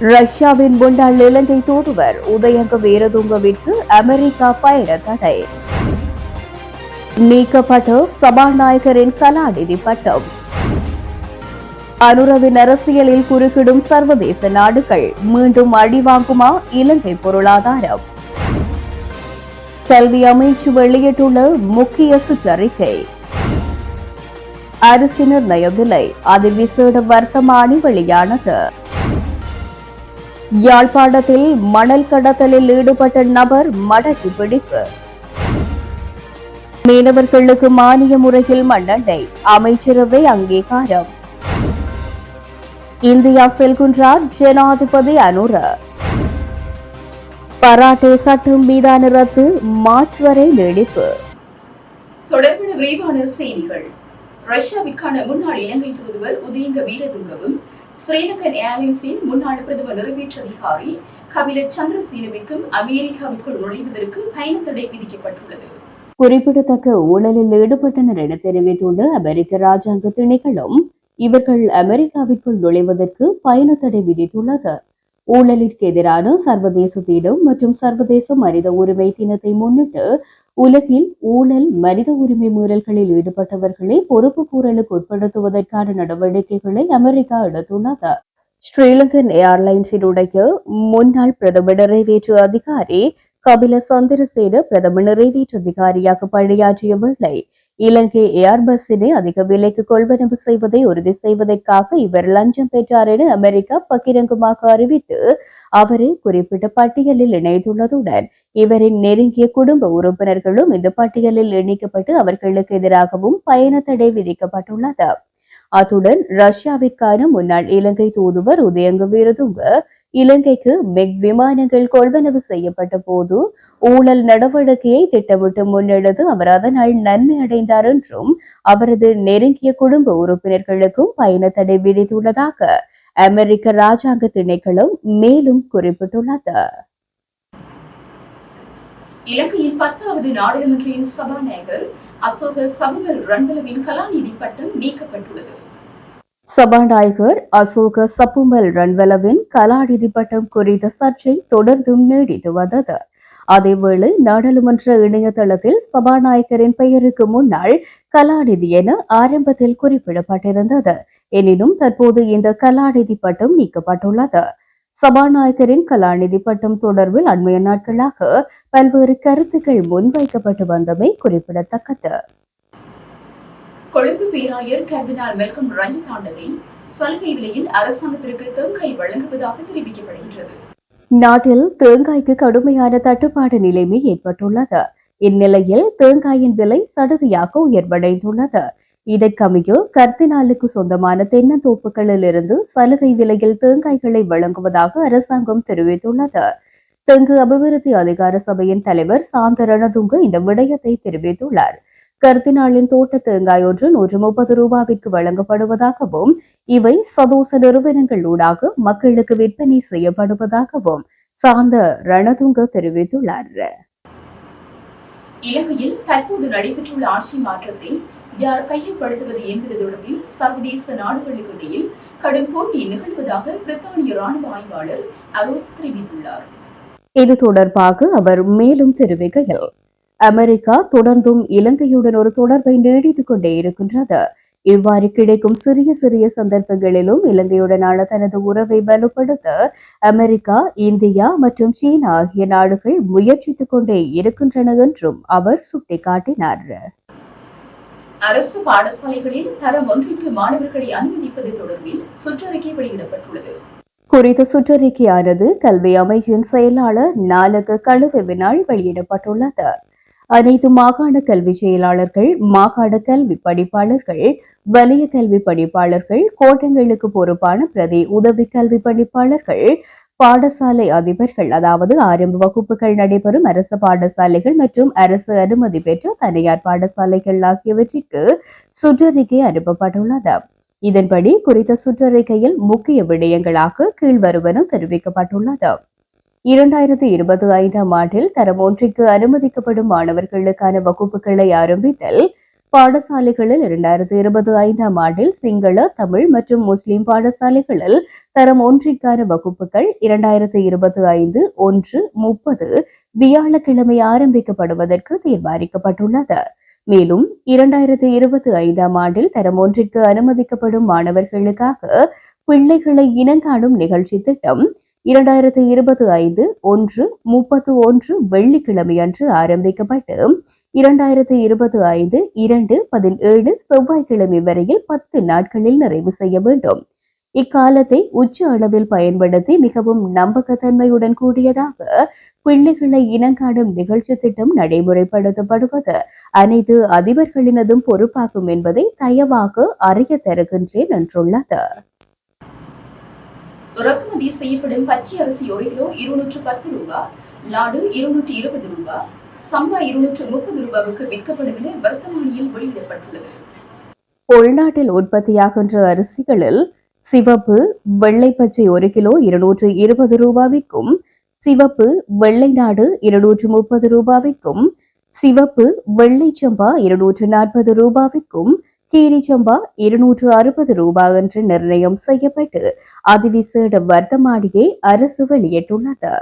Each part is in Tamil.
ரஷ்யாவின் முன்னாள் இலங்கை தூதுவர் உதயங்க வீரதுங்கவிற்கு அமெரிக்கா பயண தடை. நீக்கப்பட்ட சபாநாயகரின் கலாநிதி பட்டம். அனுரவின் அரசியலில் குறுக்கிடும் சர்வதேச நாடுகள் மீண்டும் அடிவாங்குமா இலங்கை பொருளாதாரம். கல்வி அமைச்சு வெளியிட்டுள்ள முக்கிய சுற்றறிக்கை. அரிசி நிர்ணய விலை அது விசேட வர்த்தமானி வெளியானது. யாழ்ப்பாணத்தில் மணல் கடத்தலில் ஈடுபட்ட நபர் மடக்கி பிடிப்பு. மீனவர்களுக்கு மானிய முறையில் மண்ணெண்ணெய் அமைச்சரவை அங்கீகாரம். இந்தியா செல்கின்றார் ஜனாதிபதி அனுர. பராட்டே சட்டம் மீதான ரத்து மார்ச் வரை நீடிப்பு. தொடர்பான விரிவான செய்திகள். ரஷ்யாவிற்கான முன்னாள் இலங்கை தூதுவர் உதயங்க வீரதுங்கவும் ஸ்ரீலங்கன் ஏர்லைன்ஸின் முன்னாள் பிரதம நிறைவேற்று அதிகாரி கபில சந்திரசீனவிற்கும் அமெரிக்காவிற்குள் நுழைவதற்கு பயணத்தடை விதிக்கப்பட்டுள்ளது. குறிப்பிடத்தக்க ஊழலில் ஈடுபட்டனர் என தெரிவித்துள்ள அமெரிக்க ராஜாங்க திணைக்களம் இவர்கள் அமெரிக்காவிற்குள் நுழைவதற்கு பயண தடை விதித்துள்ளது. ஊழலிற்கு எதிரான சர்வதேச தினம் மற்றும் சர்வதேச மனித உரிமை தினத்தை முன்னிட்டு உலகில் ஊழல் மனித உரிமை மீறல்களில் ஈடுபட்டவர்களை பொறுப்பு கூறலுக்கு உட்படுத்துவதற்கான நடவடிக்கைகளை அமெரிக்கா எடுத்துள்ளது. ஸ்ரீலங்கன் ஏர்லைன்ஸினுடைய முன்னாள் பிரதம நிறைவேற்று அதிகாரி கபில சந்திரசேன பிரதம நிறைவேற்று அதிகாரியாக பணியாற்றிய வேளை இலங்கை ஏர்பஸினை அதிக விலைக்கு கொள்வனவு செய்வதை உறுதி செய்வதற்காக இவர் லஞ்சம் பெற்றார் என அமெரிக்கா பகிரங்கமாக அறிவித்து அவரை குறிப்பிட்ட பட்டியலில் இணைத்துள்ளதுடன் இவரின் நெருங்கிய குடும்ப உறுப்பினர்களும் இந்த பட்டியலில் இணைக்கப்பட்டு அவர்களுக்கு எதிராகவும் பயண தடை விதிக்கப்பட்டுள்ளது. அத்துடன் ரஷ்யாவிற்கான முன்னாள் இலங்கை தூதுவர் உதயங்க வீரதுங்க இலங்கைக்கு மெக் விமானங்கள் கொள்வனவு செய்யப்பட்ட போது ஊழல் நடவடிக்கையை திட்டமிட்டு முன்னெடுத்து அவர் அதனால் நன்மை அடைந்தார் என்றும் அவரது நெருங்கிய குடும்ப உறுப்பினர்களுக்கும் பயண தடை விதித்துள்ளதாக அமெரிக்க ராஜாங்க திணைக்களம் மேலும் குறிப்பிட்டுள்ளது. இலங்கையின் பத்தாவது நாடாளுமன்றின் சபாநாயகர் அசோக சபமல் ரன்பலவின் கலாநிதி பட்டம் நீக்கப்பட்டுள்ளது. சபாநாயகர் அசோக சப்புமல் ரன்வலவின் கலாநிதி பட்டம் குறித்த சர்ச்சை தொடர்ந்தும் நீடித்து வந்தது. அதேவேளை நாடாளுமன்ற இணையதளத்தில் சபாநாயகரின் பெயருக்கு முன்னால் கலாநிதி என ஆரம்பத்தில் குறிப்பிடப்பட்டிருந்தது. எனினும் தற்போது இந்த கலாநிதி பட்டம் நீக்கப்பட்டுள்ளது. சபாநாயகரின் கலாநிதி பட்டம் தொடர்பில் அண்மைய நாட்களாக பல்வேறு கருத்துக்கள் முன்வைக்கப்பட்டு வந்தமை குறிப்பிடத்தக்கது. கொழும்பு பேராயர் கர்தினால் வெல்கம் ரஞ்சித் ஆண்டனை சலுகை விலையில் அரசாங்கத்திற்கு தேங்காய் வழங்குவதாக தெரிவிக்கப்படுகின்றது. நாட்டில் தேங்காய்க்கு கடுமையான தட்டுப்பாடு நிலைமை ஏற்பட்டுள்ளது. இந்நிலையில் தேங்காயின் விலை சடுதியாக உயர்வடைந்துள்ளது. இதற்கமைய கர்தினாலுக்கு சொந்தமான தென்னந்தோப்புகளில் இருந்து சலுகை விலையில் தேங்காய்களை வழங்குவதாக அரசாங்கம் தெரிவித்துள்ளது. தெங்கு அபிவிருத்தி அதிகார சபையின் தலைவர் சாந்தரணதுங்க இந்த விடயத்தை தெரிவித்துள்ளார். கர்தினாலின் தோட்ட தேங்காய் ஒன்று நூற்று முப்பது ரூபாவிற்கு வழங்கப்படுவதாகவும் இவை சதோச நிறுவனங்கள் ஊடாக மக்களுக்கு விற்பனை செய்யப்படுவதாகவும் சாந்த ரணதுங்க தெரிவித்துள்ளார். இலங்கையில் தற்போது நடைபெற்றுள்ள ஆட்சி மாற்றத்தை யார் கையப்படுத்துவது என்பது தொடர்பில் சர்வதேச நாடுகளுக்கு இடையில் கடும் போட்டி நிகழ்வதாக பிரித்தானிய ராணுவ ஆய்வாளர் அரோஸ் தெரிவித்துள்ளார். இது தொடர்பாக அவர் மேலும் தெரிவிக்கையில் அமெரிக்கா தொடர்ந்தும் இலங்கையுடன் ஒரு தொடர்பை நீடித்துக் கொண்டே இருக்கின்றது. இவ்வாறு கிடைக்கும் சிறிய சிறிய சந்தர்ப்பங்களிலும் இலங்கையுடனான தனது உறவை வலுப்படுத்த அமெரிக்கா இந்தியா மற்றும் சீனா ஆகிய நாடுகள் முயற்சித்துக் கொண்டே இருக்கின்றன என்றும் அவர் சுட்டிக்காட்டினார். அரசு பாடசாலைகளில் தரம் ஒன்றிற்கு மாணவர்களை அனுமதிப்பது தொடர்பில் சுற்றறிக்கை வெளியிடப்பட்டுள்ளது. குறித்த சுற்றறிக்கையானது கல்வி அமைச்சின் செயலாளர் நாலக கழுதவினால் வெளியிடப்பட்டுள்ளது. அனைத்து மாகாண கல்வி செயலாளர்கள் மாகாண கல்வி படிப்பாளர்கள் வலய கல்வி படிப்பாளர்கள் கோட்டங்களுக்கு பொறுப்பான பிரதி உதவி கல்வி படிப்பாளர்கள் பாடசாலை அதிபர்கள் அதாவது ஆரம்ப வகுப்புகள் நடைபெறும் அரசு பாடசாலைகள் மற்றும் அரசு அனுமதி பெற்ற தனியார் பாடசாலைகள் ஆகியவற்றிற்கு சுற்றறிக்கை அனுப்பப்பட்டுள்ளது. இதன்படி குறித்த சுற்றறிக்கையில் முக்கிய விடயங்களாக கீழ்வருவன தெரிவிக்கப்பட்டுள்ளது. இரண்டாயிரத்தி இருபத்தி ஐந்தாம் ஆண்டில் தரம் ஒன்றிற்கு அனுமதிக்கப்படும் மாணவர்களுக்கான வகுப்புகளை ஆரம்பித்தல் பாடசாலைகளில் இரண்டாயிரத்தி இருபத்தி ஐந்தாம் ஆண்டில் சிங்கள தமிழ் மற்றும் முஸ்லிம் பாடசாலைகளில் தரம் ஒன்றிற்கான வகுப்புகள் இரண்டாயிரத்தி இருபத்தி ஐந்து ஒன்று முப்பது வியாழக்கிழமை ஆரம்பிக்கப்படுவதற்கு தீர்மானிக்கப்பட்டுள்ளது. மேலும் இரண்டாயிரத்தி இருபத்தி ஐந்தாம் ஆண்டில் தரம் ஒன்றிற்கு அனுமதிக்கப்படும் மாணவர்களுக்காக பிள்ளைகளை இனங்காணும் நிகழ்ச்சி திட்டம் இரண்டாயிரத்தி இருபத்தி ஐந்து ஒன்று முப்பத்து ஒன்று வெள்ளிக்கிழமை அன்று ஆரம்பிக்கப்பட்டு இரண்டாயிரத்தி இருபத்தி ஐந்து இரண்டு பதினேழு செவ்வாய்க்கிழமை வரையில் பத்து நாட்களில் நிறைவு செய்ய வேண்டும். இக்காலத்தை உச்ச அளவில் பயன்படுத்தி மிகவும் நம்பகத்தன்மையுடன் கூடியதாக பிள்ளைகளை இனங்காடும் நிகழ்ச்சி திட்டம் நடைமுறைப்படுத்தப்படுவது அனைத்து அதிபர்களினதும் பொறுப்பாகும் என்பதை தயவாக அறிய தருகின்றேன் என்றுள்ளது. இறக்குமதி செய்யப்படும் பச்சை அரிசி ஒரு கிலோ இருநூற்று பத்து ரூபாய் நாடு இருநூற்று இருபது ரூபாய் சம்பா இருநூற்று முப்பது ரூபாவுக்கு விற்கப்படும் என வர்த்தமானியில் வெளியிடப்பட்டுள்ளது. உள்நாட்டில் உற்பத்தியாகின்ற அரிசிகளில் சிவப்பு வெள்ளை பச்சை ஒரு கிலோ இருநூற்று இருபது ரூபாவிற்கும் சிவப்பு வெள்ளை நாடு இருநூற்று முப்பது ரூபாவிற்கும் சிவப்பு வெள்ளை சம்பா இருநூற்று நாற்பது ரூபாவிற்கும் கீரி சம்பா இருநூற்று அறுபது ரூபாய் என்று நிர்ணயம் செய்யப்பட்டு அதிவிசேட வர்த்தமானியை அரசு வெளியிட்டுள்ளது.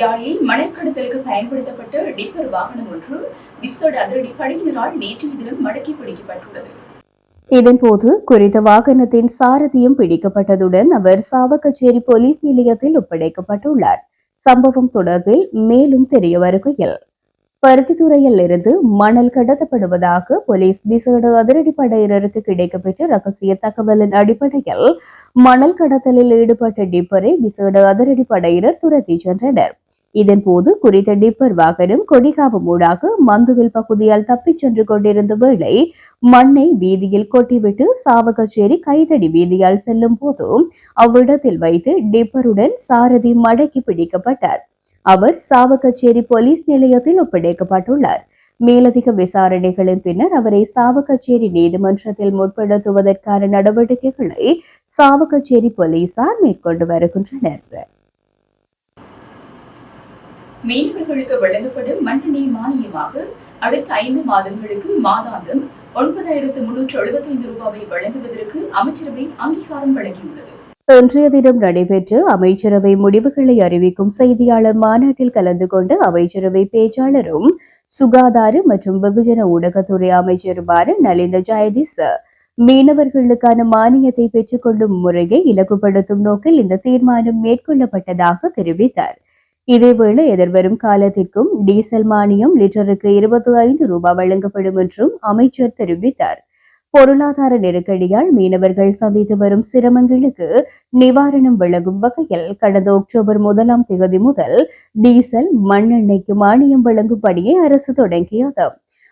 யாழில் மணல் கடத்தலுக்கு பயன்படுத்தப்பட்ட டிப்பர் வாகனம் ஒன்று விசேட அதிரடி படையினரால் நேற்றைய தினம் மடக்கி பிடிக்கப்பட்டுள்ளது. இதன்போது குறித்த வாகனத்தின் சாரதியும் பிடிக்கப்பட்டதுடன் அவர் சாவகச்சேரி போலீஸ் நிலையத்தில் ஒப்படைக்கப்பட்டுள்ளார். சம்பவம் தொடர்பில் மேலும் தெரிய வருகையில் பருத்தித்துறையில் இருந்து மணல் கடத்தப்படுவதாக போலீஸ் விசேட அதிரடிப்படையினருக்கு கிடைக்கப்பெற்ற ரகசிய தகவலின் அடிப்படையில் மணல் கடத்தலில் ஈடுபட்ட டிப்பரை விசேட அதிரடிப்படையினர் துரத்தி சென்றனர். இதன்போது குறித்த டிப்பர் வாகனம் கொடிகாவு ஊடாக மந்துவில் பகுதியால் தப்பிச் சென்று கொண்டிருந்த வேளை மண்ணை வீதியில் கொட்டிவிட்டு சாவகச்சேரி கைதடி வீதியால் செல்லும் போது அவ்விடத்தில் வைத்து டிப்பருடன் சாரதி மடக்கி பிடிக்கப்பட்டார். அவர் சாவகச்சேரி போலீஸ் நிலையத்தில் ஒப்படைக்கப்பட்டுள்ளார். மேலதிக விசாரணைகளின் பின்னர் அவரை சாவகச்சேரி நீதிமன்றத்தில் முற்படுத்துவதற்கான நடவடிக்கைகளை சாவகச்சேரி போலீசார் மேற்கொண்டு வருகின்றனர். மீனவர்களுக்கு வழங்கப்படும் மண்ணெண்ணெய் மானியமாக அடுத்த ஐந்து மாதங்களுக்கு மாதாந்தம் ஒன்பதாயிரத்து முன்னூற்று எழுபத்தைந்து ரூபாவை வழங்குவதற்கு அமைச்சரவை அங்கீகாரம் வழங்கியுள்ளது. இன்றைய தினம் நடைபெற்ற அமைச்சரவை முடிவுகளை அறிவிக்கும் செய்தியாளர் மாநாட்டில் கலந்து கொண்ட அமைச்சரவை பேச்சாளரும் சுகாதார மற்றும் வெகுஜன ஊடகத்துறை அமைச்சருமான நலிந்த ஜெயதிஸ் மீனவர்களுக்கான மானியத்தை பெற்றுக்கொள்ளும் முறையை இலகுபடுத்தும் நோக்கில் இந்த தீர்மானம் மேற்கொள்ளப்பட்டதாக தெரிவித்தார். இதேவேளை எதிர்வரும் காலத்திற்கும் டீசல் மானியம் லிட்டருக்கு இருபத்தி ஐந்து ரூபாய் வழங்கப்படும் என்றும் அமைச்சர் தெரிவித்தார். பொருளாதார நெருக்கடியால் மீனவர்கள் சந்தித்து வரும் சிரமங்களுக்கு நிவாரணம் வழங்கும் வகையில் கடந்த அக்டோபர் முதலாம் தேதி முதல் டீசல் மண்ணெண்ணெய்க்கு மானியம் வழங்கும் பணியை அரசு தொடங்கியது.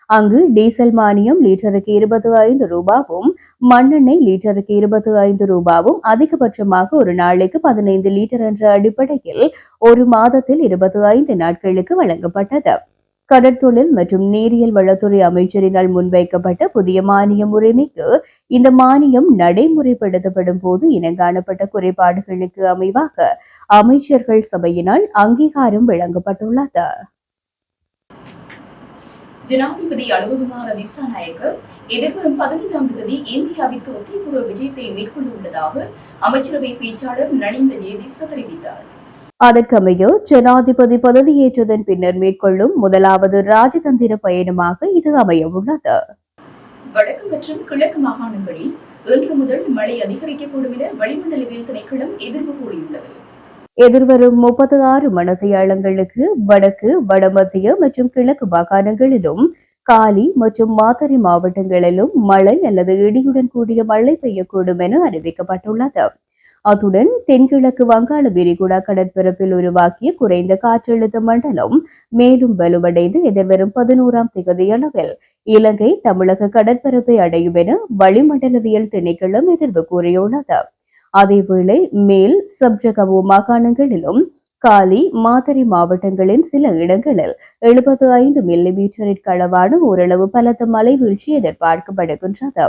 அங்கு டீசல் மானியம் லிட்டருக்கு இருபத்தி ஐந்து ரூபாவும் மண்ணெண்ணெய் லிட்டருக்கு இருபத்தி ஐந்து ரூபாவும் அதிகபட்சமாக ஒரு நாளைக்கு பதினைந்து லிட்டர் என்ற அடிப்படையில் ஒரு மாதத்தில் இருபத்தி ஐந்து நாட்களுக்கு வழங்கப்பட்டது. கடற்தொழில் மற்றும் நேரியல் வளத்துறை அமைச்சரினால் முன்வைக்கப்பட்ட புதிய மானிய முறைமைக்கு இந்த மானியம் நடைமுறைப்படுத்தப்படும் போது இனங்காணப்பட்ட குறைபாடுகளுக்கு அமைவாக அமைச்சர்கள் சபையினால் அங்கீகாரம் வழங்கப்பட்டுள்ளது. ஜனாதிபதி அனுரகுமார திசாநாயக்க எதிர்வரும் பதினைந்தாம் தேதி இந்தியாவிற்கு உத்தியபூர்வ விஜயத்தை மேற்கொள்ள உள்ளதாக அமைச்சரவை பேச்சாளர் நளிந்த ஜெயதிச தெரிவித்தார். அதற்கமைய ஜனாதிபதி பதவியேற்றதன் பின்னர் மேற்கொள்ளும் முதலாவது ராஜதந்திர பயணமாக இது அமையவுள்ளது. வடக்கு மற்றும் கிழக்கு மாகாணங்களில் இன்று முதல் மழை அதிகரிக்கக்கூடும் என வளிமண்டலவியல் திணைக்களம் எதிர்ப்பு கூறியுள்ளது. எதிர்வரும் முப்பத்தி ஆறு மணத்தியாளங்களுக்கு வடக்கு வடமத்திய மற்றும் கிழக்கு மாகாணங்களிலும் காலி மற்றும் மாத்தறை மாவட்டங்களிலும் மழை அல்லது இடியுடன் கூடிய மழை பெய்யக்கூடும் என அறிவிக்கப்பட்டுள்ளது. அத்துடன் தென்கிழக்கு வங்காள விரிகுடா கடற்பரப்பில் உருவாக்கிய குறைந்த காற்றழுத்த மண்டலம் மேலும் வலுவடைந்து எதிர்வரும் பதினோராம் திகதியளவில் இலங்கை தமிழக கடற்பரப்பை அடையும் என வளிமண்டலவியல் திணைக்களம் எதிர்வு கூறியுள்ளது. அதேவேளை மேல் சப்ஜகவோ மாகாணங்களிலும் காலி மாதிரி மாவட்டங்களின் சில இடங்களில் எழுபத்து ஐந்து மில்லி மீட்டரிற்கு அளவான ஓரளவு பலத்த மழை வீழ்ச்சி எதிர்பார்க்கப்படுகின்றது.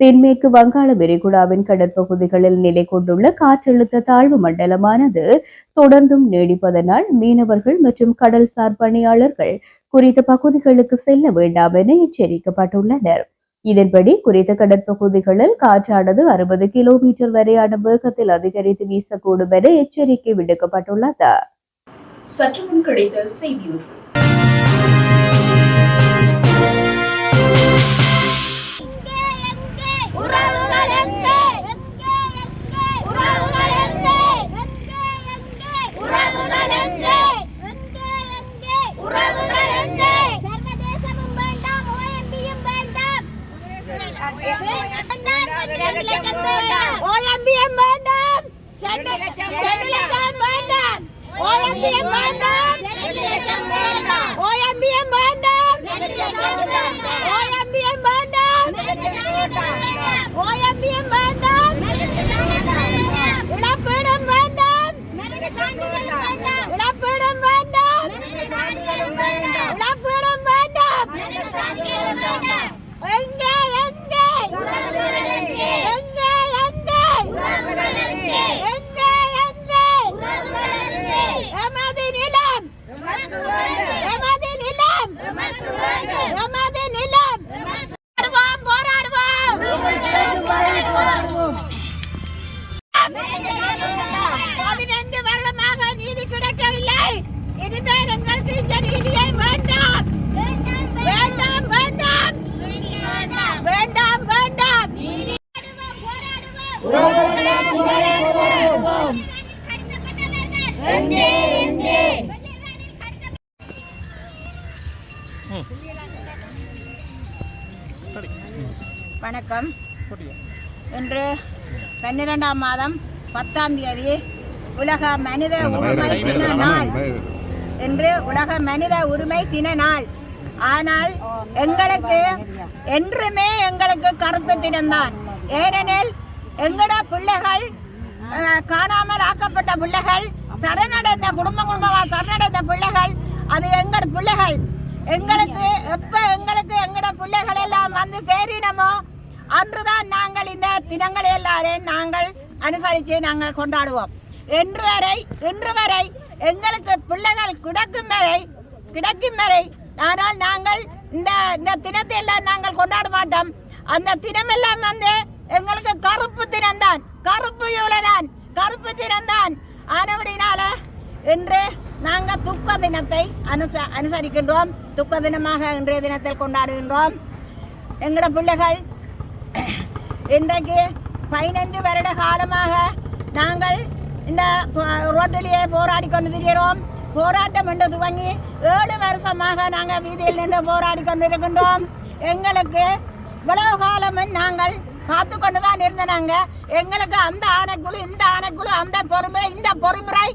தென்மேற்கு வங்காள விரிகுடாவின் கடற்பகுதிகளில் நிலை கொண்டுள்ள காற்றழுத்த தாழ்வு மண்டலமானது தொடர்ந்தும் நீடிப்பதனால் மீனவர்கள் மற்றும் கடல்சார் பணியாளர்கள் குறித்த பகுதிகளுக்கு செல்ல வேண்டாம் என எச்சரிக்கப்பட்டுள்ளனர். இதன்படி குறித்த கடற்பகுதிகளில் காற்றானது அறுபது கிலோமீட்டர் வரையான வேகத்தில் அதிகரித்து வீசக்கூடும் என எச்சரிக்கை விடுக்கப்பட்டுள்ளது. சற்று முன் கிடைத்த செய்தியொன்று. வணக்கம். இன்று பன்னிரெண்டாம் மாதம் பத்தாம் தேதி உலக மனித உரிமை தின நாள். இன்று உலக மனித உரிமை தின நாள். ஆனால் எங்களுக்கு என்றுமே எங்களுக்கு கருப்பு தினம்தான் ஏனெனில் எங்களோட பிள்ளைகள்? காணாமல் ஆக்கப்பட்ட பிள்ளைகள் சரணடைந்த குடும்ப குடும்பமாக சரணடைந்த பிள்ளைகள் அது எங்கட பிள்ளைகள். எங்களுக்கு எப்ப எங்களுக்கு எங்கட பிள்ளைகள் எல்லாம் வந்து சேரினமோ அன்றுதான் நாங்கள் இந்த தினங்களை எல்லாரையும் நாங்கள் அனுசரித்து நாங்கள் கொண்டாடுவோம். இன்று வரை இன்று வரை எங்களுக்கு பிள்ளைகள் கிடக்கும் வரை கிடைக்கும் வரை ஆனால் நாங்கள் இந்த இந்த தினத்தை எல்லாம் நாங்கள் கொண்டாட மாட்டோம். அந்த தினமெல்லாம் வந்து எங்களுக்கு கருப்பு தினம்தான் கருப்பு யூலதான் கருப்பு தினம்தான் ஆனபடினால இன்று நாங்கள் துக்க தினத்தை அனுச அனுசரிக்கின்றோம். துக்க தினமாக இன்றைய தினத்தில் கொண்டாடுகின்றோம். எங்களோட பிள்ளைகள் இன்றைக்கு பதினைந்து வருட காலமாக நாங்கள் இந்த ரோட்டிலேயே போராடி கொண்டு திரிகிறோம் போராட்டம் என்று துவங்கி ஏழு வருஷமாக நாங்கள் வீதியில் நின்று போராடி கொண்டிருக்கின்றோம். எங்களுக்கு இவ்வளவு காலமும் நாங்கள் பார்த்து கொண்டு தான் இருந்தனாங்க. எங்களுக்கு அந்த ஆணைக்குழு இந்த ஆணைக்குழு அந்த பொறுமுறை இந்த பொறுமுறை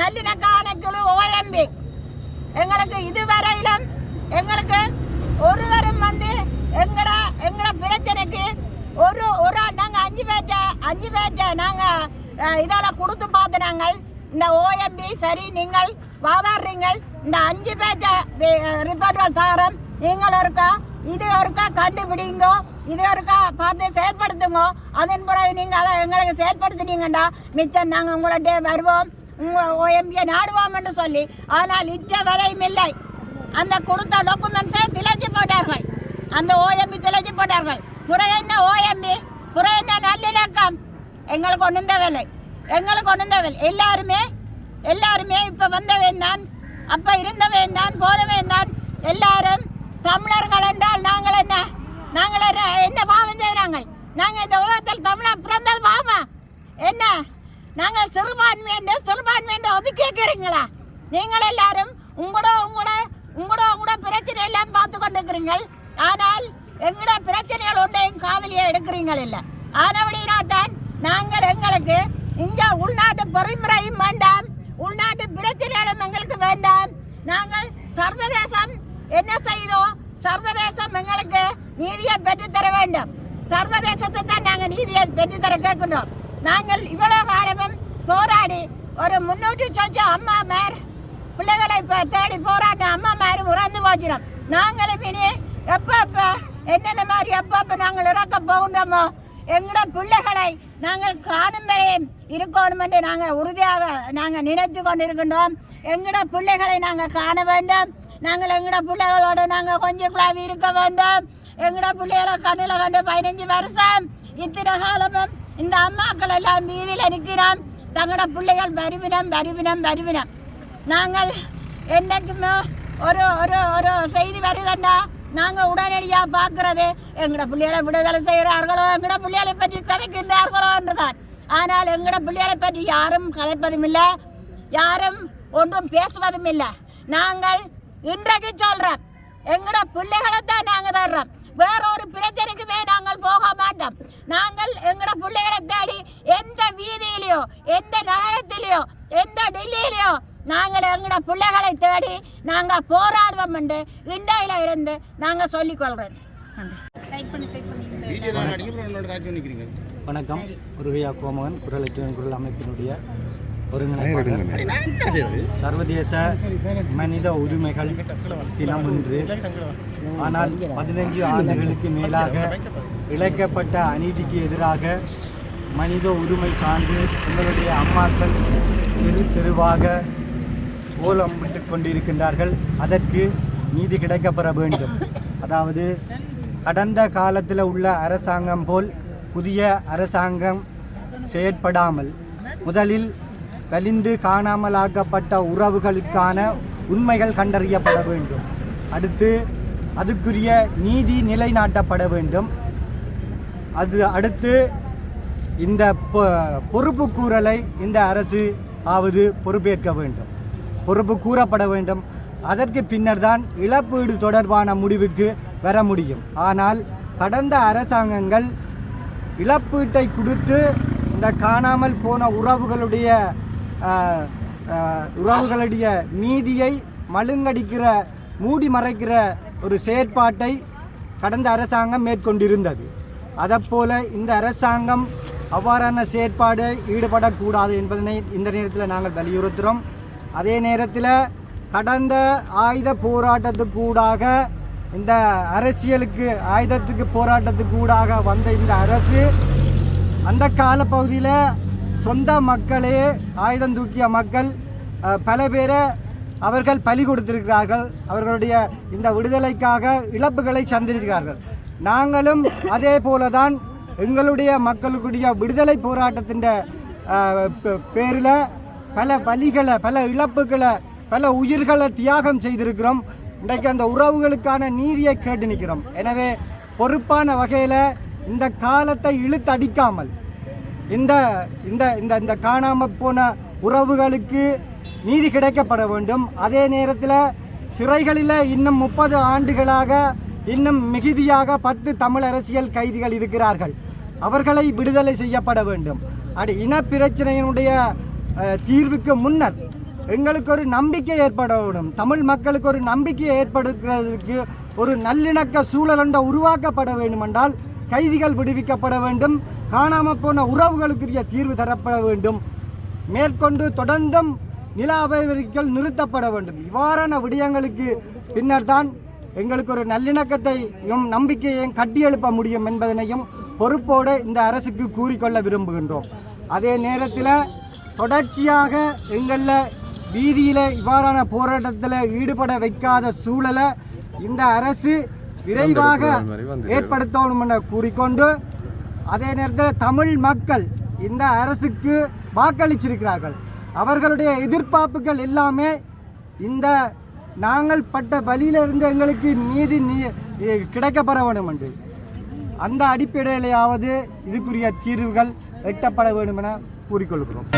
நல்லிணக்க ஆணைக்குழு ஓஎம்பி எங்களுக்கு இதுவரையிலும் எங்களுக்கு ஒருவரும் வந்து எங்கட எங்கட பிரச்சனைக்கு ஒரு ஒரு ஆள் நாங்கள் அஞ்சு பேர்ட்ட அஞ்சு பேர்ட்ட நாங்கள் இதால் கொடுத்து பார்த்து நாங்கள் இந்த ஓஎம்பி சரி நீங்கள் வாதாடுறீங்கள். இந்த அஞ்சு பேர்ட்ட ரிப்போர்ட்கள் தாரம். நீங்கள் இருக்கா? இது ஒருக்கா கண்டுபிடிங்க? இது ஒருக்கா பார்த்து செயல்படுத்துங்க? அதன் பிறகு நீங்கள் அதை எங்களுக்கு செயல்படுத்தினீங்கண்டா மிச்சம் நாங்கள் உங்கள்கிட்ட வருவோம். உங்கள் ஓஎம்பியை நாடுவோம் என்று சொல்லி. ஆனால் இற்ற வரையும் இல்லை. அந்த கொடுத்த டாக்குமெண்ட்ஸை திளைச்சி போட்டார்கள். அந்த ஓஎம்பி திளைச்சி போட்டார்கள். புற என்ன ஓஎம்பி புற என்ன நல்லிணக்கம்? எங்களுக்கு ஒன்றும் தேவையில்லை. எங்களுக்கு ஒன்றும் தேவையில்லை. எல்லாருமே எல்லாருமே இப்போ வந்தவன் தான். அப்போ இருந்தவன் தான் போனவன் தான். எல்லாரும் தமிழர்கள் என்றால் நாங்கள் என்ன? நாங்கள் என்ன என்ன பாவம் செய்கிறாங்க நாங்கள் இந்த உலகத்தில் தமிழாக பிறந்தது பாவமா? என்ன? நாங்கள் சிறுபான்மை என்று சிறுபான்மை என்று ஒதுக்கி வைக்கிறீங்களா நீங்கள் எல்லாரும் உங்களோட உங்களோட உங்களோட உங்களோட பிரச்சனை எல்லாம் பார்த்து கொண்டிருக்கிறீர்கள். ஆனால் எங்களோட பிரச்சனைகள் ஒன்றையும் காவலியை எடுக்கிறீங்கள் இல்லை. ஆனபடினா தான் நாங்கள் எங்களுக்கு இங்கே உள்நாட்டு பொறிமுறையும் வேண்டாம். உள்நாட்டு பிரச்சனைகளும் எங்களுக்கு வேண்டாம். நாங்கள் சர்வதேசம் என்ன செய்தோம்? சர்வதேசம் எங்களுக்கு நீதியை பெற்றுத்தர வேண்டும். சர்வதேசத்தை தான் நாங்கள் நீதியை பெற்றுத்தர கேட்கின்றோம். நாங்கள் இவ்வளோ காலமும் போராடி ஒரு முன்னூற்றி சொச்ச அம்மா மேர் பிள்ளைகளை இப்போ தேடி போராட்டம் அம்மா மாதிரி உறந்து போச்சிடும். நாங்களும் இனி எப்போ எப்போ என்னென்ன மாதிரி அப்பப்போ நாங்கள் இறக்க போகின்றோமோ எங்களோட பிள்ளைகளை நாங்கள் காணும் வரையும் இருக்கணும் என்று நாங்கள் உறுதியாக நாங்கள் நினைத்து கொண்டிருக்கின்றோம். எங்களோட பிள்ளைகளை நாங்கள் காண வேண்டும். நாங்கள் எங்கட பிள்ளைகளோட நாங்கள் கொஞ்சம் குழாவி இருக்க வேண்டும். எங்கட பிள்ளைகளை கண்ணில் கண்டு பதினஞ்சு வருஷம். இத்தனை காலமும் இந்த அம்மாக்கள் எல்லாம் வீதியில் நிற்கிறோம். தங்களோட பிள்ளைகள் வருவினம் வருவினம் வருவினம். நாங்கள் என்னைக்குமே ஒரு ஒரு ஒரு செய்தி வருதுன்னா நாங்கள் உடனடியாக பார்க்கறது எங்கட பிள்ளைகளை விடுதலை செய்கிறார்களோ எங்கட பிள்ளைகளை பற்றி கதைக்கின்றார்களோ என்றுதான். ஆனால் எங்கட பிள்ளைகளை பற்றி யாரும் கதைப்பதும் இல்லை யாரும் ஒன்றும் பேசுவதும் இல்லை. நாங்கள் இன்றைக்கு சொல்கிறோம் எங்களோட பிள்ளைகளை தான் நாங்கள் தர்றோம். வேற ஒரு பிரச்சனைக்குமே நாங்கள் போக மாட்டோம். நாங்கள் எங்களோட பிள்ளைகளை தேடி எந்த வீதியிலையோ எந்த நகரத்திலேயோ எந்த டெல்லியிலையோ நாங்கள் எங்களோட பிள்ளைகளை தேடி நாங்கள் போராடுவோம் என்று இண்டையில இருந்து நாங்கள் சொல்லிக்கொள்கிறோம் வணக்கம். உருகையா கோமகன் குரல் குரல் அமைப்பினுடைய ஒருங்கிணைப்பாளர் சர்வதேச மனித உரிமைகள் தினம் இன்று. ஆனால் பதினஞ்சு ஆண்டுகளுக்கு மேலாக இழைக்கப்பட்ட அநீதிக்கு எதிராக மனித உரிமை சார்ந்து எங்களுடைய அம்மாக்கள் தெரு தெருவாக ஓலம் விட்டு கொண்டிருக்கின்றார்கள். அதற்கு நீதி கிடைக்கப்பெற வேண்டும். அதாவது கடந்த காலத்தில் உள்ள அரசாங்கம் போல் புதிய அரசாங்கம் செயற்படாமல் முதலில் வலிந்து காணாமலாக்கப்பட்ட உறவுகளுக்கான உண்மைகள் கண்டறியப்பட வேண்டும். அடுத்து அதுக்குரிய நீதி நிலைநாட்டப்பட வேண்டும். அது அடுத்து இந்த பொ- பொறுப்பு கூறலை இந்த அரசு ஆவது பொறுப்பேற்க வேண்டும். பொறுப்பு கூறப்பட வேண்டும். அதற்கு பின்னர் தான் இழப்பீடு தொடர்பான முடிவுக்கு வர முடியும். ஆனால் கடந்த அரசாங்கங்கள் இழப்பீட்டை கொடுத்து இந்த காணாமல் போன உறவுகளுடைய உறவுகளுடைய நீதியை மழுங்கடிக்கிற மூடி மறைக்கிற ஒரு செயற்பாட்டை கடந்த அரசாங்கம் மேற்கொண்டிருந்தது. அதைப்போல இந்த அரசாங்கம் அவ்வாறான செயற்பாடு ஈடுபடக்கூடாது என்பதனை இந்த நேரத்தில் நாங்கள் வலியுறுத்துகிறோம் அதே நேரத்தில் கடந்த ஆயுத போராட்டத்துக்கூடாக இந்த அரசியலுக்கு ஆயுதத்துக்கு போராட்டத்துக்கூடாக வந்த இந்த அரசு அந்த காலப்பகுதியில் சொந்த மக்களே ஆயுதம் தூக்கிய மக்கள் பல பேரை அவர்கள் பலி கொடுத்திருக்கிறார்கள். அவர்களுடைய இந்த விடுதலைக்காக இழப்புகளை சந்திருக்கிறார்கள் நாங்களும் அதே போல தான் எங்களுடைய மக்களுடைய விடுதலை போராட்டத்தின் பேரில் பல வழிகளை பல இழப்புகளை பல உயிர்களை தியாகம் செய்திருக்கிறோம். இன்றைக்கு அந்த உறவுகளுக்கான நீதியை கேட்டு நிற்கிறோம். எனவே பொறுப்பான வகையில் இந்த காலத்தை இழுத்தடிக்காமல் இந்த இந்த இந்த இந்த காணாமல் போன உறவுகளுக்கு நீதி கிடைக்கப்பட வேண்டும். அதே நேரத்தில் சிறைகளில் இன்னும் முப்பது ஆண்டுகளாக இன்னும் மிகுதியாக பத்து தமிழ் அரசியல் கைதிகள் இருக்கிறார்கள். அவர்களை விடுதலை செய்யப்பட வேண்டும். அடி இன பிரச்சனையினுடைய தீர்வுக்கு முன்னர் எங்களுக்கு ஒரு நம்பிக்கை ஏற்பட வேண்டும். தமிழ் மக்களுக்கு ஒரு நம்பிக்கை ஏற்படுத்துறதுக்கு ஒரு நல்லிணக்க சூழல் உருவாக்கப்பட வேண்டுமென்றால் கைதிகள் விடுவிக்கப்பட வேண்டும். காணாமல் போன உறவுகளுக்குரிய தீர்வு தரப்பட வேண்டும். மேற்கொண்டு தொடர்ந்தும் நில அபகரிக்கல் நிறுத்தப்பட வேண்டும். இவ்வாறான விடயங்களுக்கு பின்னர் தான் எங்களுக்கு ஒரு நல்லிணக்கத்தையும் நம்பிக்கையையும் கட்டியெழுப்ப முடியும் என்பதனையும் பொறுப்போடு இந்த அரசுக்கு கூறிக்கொள்ள விரும்புகின்றோம். அதே நேரத்தில் தொடர்ச்சியாக எங்களில் வீதியில் இவ்வாறான போராட்டத்தில் ஈடுபட வைக்காத சூழலை இந்த அரசு விரைவாக ஏற்படுத்தணும் என கூறிக்கொண்டு அதே நேரத்தில் தமிழ் மக்கள் இந்த அரசுக்கு வாக்களிச்சிருக்கிறார்கள். அவர்களுடைய எதிர்பார்ப்புகள் எல்லாமே இந்த நாங்கள் பட்ட வழியிலிருந்து எங்களுக்கு நீதி நீ- கிடைக்கப்பெற வேண்டும் என்று அந்த அடிப்படையிலேயாவது இதுக்குரிய தீர்வுகள் எட்டப்பட வேண்டும் என கூறிக்கொள்கிறோம்.